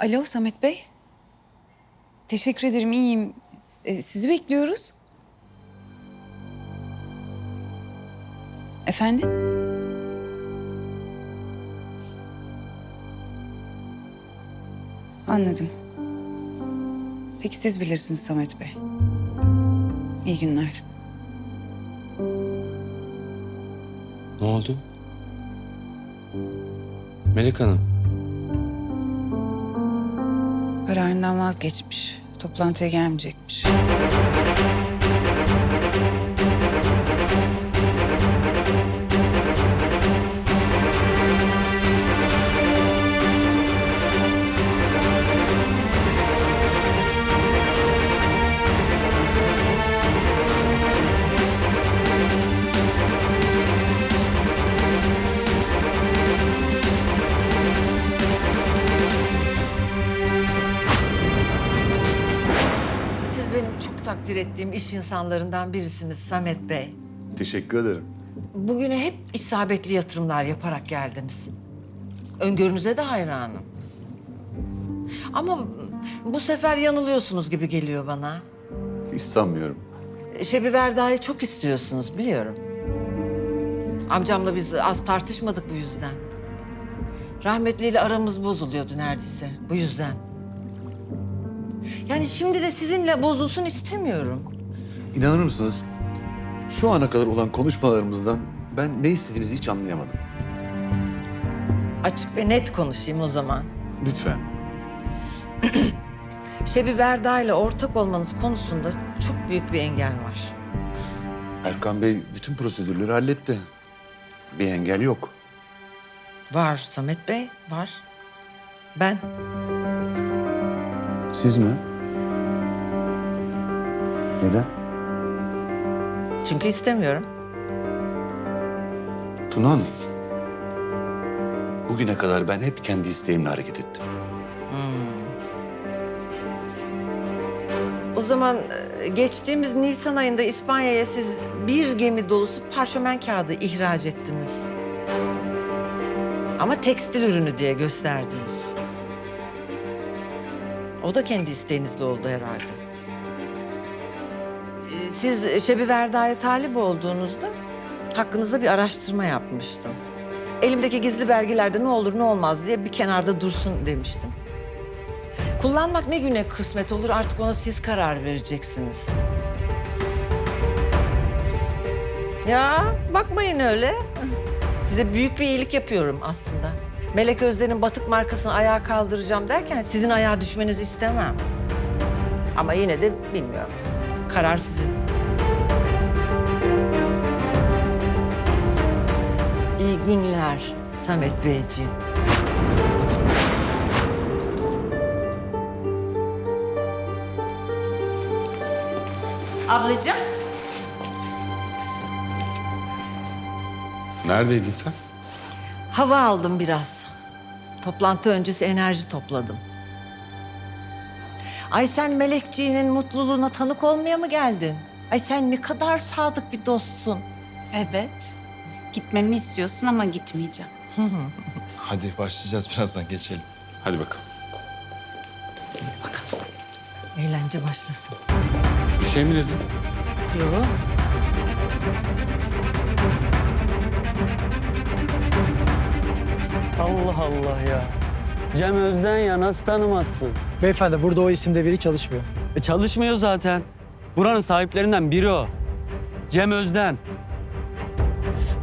Alo Samet Bey. Teşekkür ederim iyiyim. Ee, sizi bekliyoruz. Efendim? Anladım. Peki siz bilirsiniz Samet Bey. İyi günler. Ne oldu? Melek Hanım. Kararından vazgeçmiş. Toplantıya gelmeyecekmiş. Takdir ettiğim iş insanlarından birisiniz Samet Bey. Teşekkür ederim. Bugüne hep isabetli yatırımlar yaparak geldiniz. Öngörünüze de hayranım. Ama bu sefer yanılıyorsunuz gibi geliyor bana. Hiç sanmıyorum. Şebi Verda'yı çok istiyorsunuz biliyorum. Amcamla biz az tartışmadık bu yüzden. Rahmetliyle aramız bozuluyordu neredeyse bu yüzden. Yani şimdi de sizinle bozulsun istemiyorum. İnanır mısınız? Şu ana kadar olan konuşmalarımızdan ben ne istediğinizi hiç anlayamadım. Açık ve net konuşayım o zaman. Lütfen. Şebi Verda ile ortak olmanız konusunda çok büyük bir engel var. Erkan Bey bütün prosedürleri halletti. Bir engel yok. Var Samet Bey, var. Ben Siz mi? Neden? çünkü istemiyorum. Tuna Hanım. Bugüne kadar ben hep kendi isteğimle hareket ettim. O zaman e, geçtiğimiz Nisan ayında İspanya'ya siz bir gemi dolusu parşömen kağıdı ihraç ettiniz. Ama tekstil ürünü diye gösterdiniz. O da kendi isteğinizle oldu herhalde. Ee, Siz Şebi Verda'ya talip olduğunuzda hakkınızda bir araştırma yapmıştım. Elimdeki gizli belgelerde ne olur ne olmaz diye bir kenarda dursun demiştim. Kullanmak ne güne kısmet olur artık ona siz karar vereceksiniz. Ya bakmayın öyle. Size büyük bir iyilik yapıyorum aslında. Melek Özden'in batık markasını ayağa kaldıracağım derken sizin ayağa düşmenizi istemem. Ama yine de bilmiyorum. Karar sizin. İyi günler Samet Beyciğim. Ablacığım. Neredeydin sen? Hava aldım biraz. Toplantı öncesi enerji topladım. Ay sen Melekciğinin mutluluğuna tanık olmaya mı geldin? Ay sen ne kadar sadık bir dostsun. Evet. Gitmemi istiyorsun ama gitmeyeceğim. Hadi başlayacağız birazdan geçelim. Hadi bakalım. Bakalım. Eğlence başlasın. Bir şey mi dedin? Yok. Allah Allah ya. Cem Özden ya nasıl tanımazsın? Beyefendi burada o isimde biri çalışmıyor. E çalışmıyor zaten. Buranın sahiplerinden biri o. Cem Özden.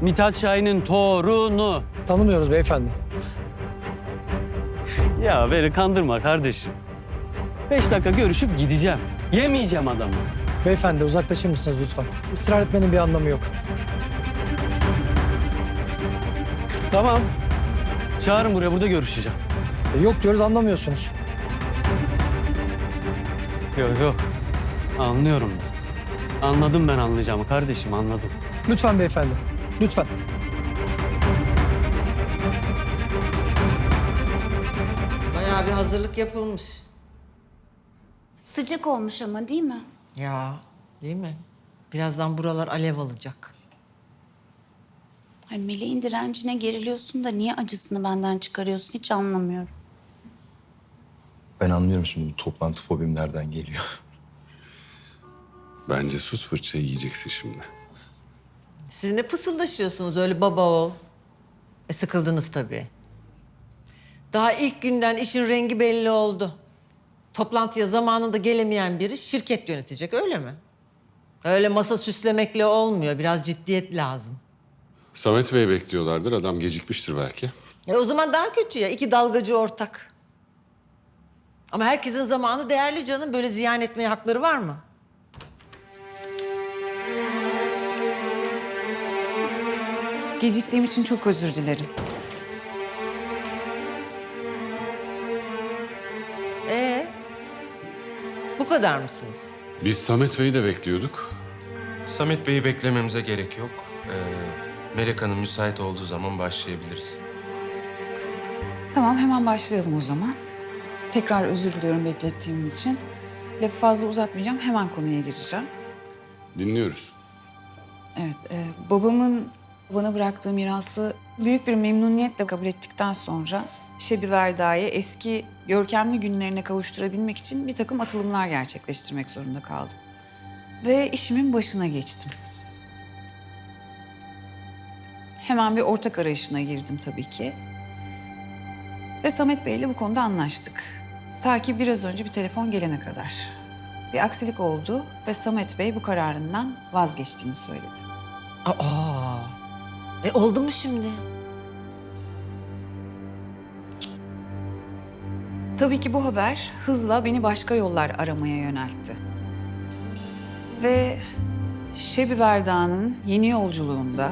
Mithat Şahin'in torunu. Tanımıyoruz beyefendi. Ya beni kandırma kardeşim. Beş dakika görüşüp gideceğim. Yemeyeceğim adamı. Beyefendi uzaklaşır mısınız lütfen? Israr etmenin bir anlamı yok. Tamam. Çağırın buraya burada görüşeceğim. E, yok diyoruz anlamıyorsunuz. Yok yok. Anlıyorum ben. Anladım ben anlayacağımı kardeşim anladım. Lütfen beyefendi. Lütfen. Bayağı bir hazırlık yapılmış. Sıcak olmuş ama değil mi? Ya değil mi? Birazdan buralar alev alacak. Ay meleğin direncine geriliyorsun da niye acısını benden çıkarıyorsun hiç anlamıyorum. Ben anlıyorum şimdi bu toplantı fobim nereden geliyor. Bence sus fırçayı yiyeceksin şimdi. Siz ne fısıldaşıyorsunuz öyle baba oğul? E sıkıldınız tabii. Daha ilk günden işin rengi belli oldu. Toplantıya zamanında gelemeyen biri şirket yönetecek öyle mi? Öyle masa süslemekle olmuyor. Biraz ciddiyet lazım. Samet Bey bekliyorlardır. Adam gecikmiştir belki. E o zaman daha kötü ya. iki dalgacı ortak. Ama herkesin zamanı değerli canım. Böyle ziyan etmeye hakları var mı? Geciktiğim için çok özür dilerim. Ee, bu kadar mısınız? Biz Samet Bey'i de bekliyorduk. Samet Bey'i beklememize gerek yok. Ee, Melek Hanım müsait olduğu zaman başlayabiliriz. Tamam hemen başlayalım o zaman. Tekrar özür diliyorum beklettiğim için. Lafı fazla uzatmayacağım. Hemen konuya gireceğim. Dinliyoruz. Evet, e, babamın bana bıraktığı mirası büyük bir memnuniyetle kabul ettikten sonra Şebi Verda'yı eski görkemli günlerine kavuşturabilmek için bir takım atılımlar gerçekleştirmek zorunda kaldım. Ve işimin başına geçtim. Hemen bir ortak arayışına girdim tabii ki. Ve Samet Bey'le bu konuda anlaştık. Ta ki biraz önce bir telefon gelene kadar. Bir aksilik oldu ve Samet Bey bu kararından vazgeçtiğini söyledi. Aa, e oldu mu şimdi? Tabii ki bu haber hızla beni başka yollar aramaya yöneltti. Ve Şebi Verda'nın yeni yolculuğunda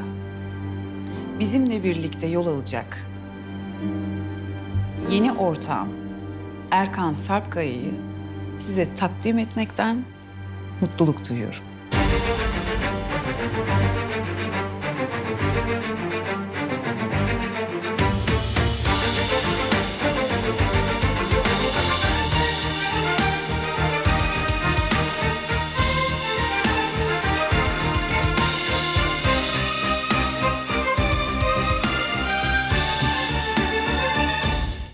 bizimle birlikte yol alacak yeni ortağım Erkan Sarpkaya'yı size takdim etmekten mutluluk duyuyorum.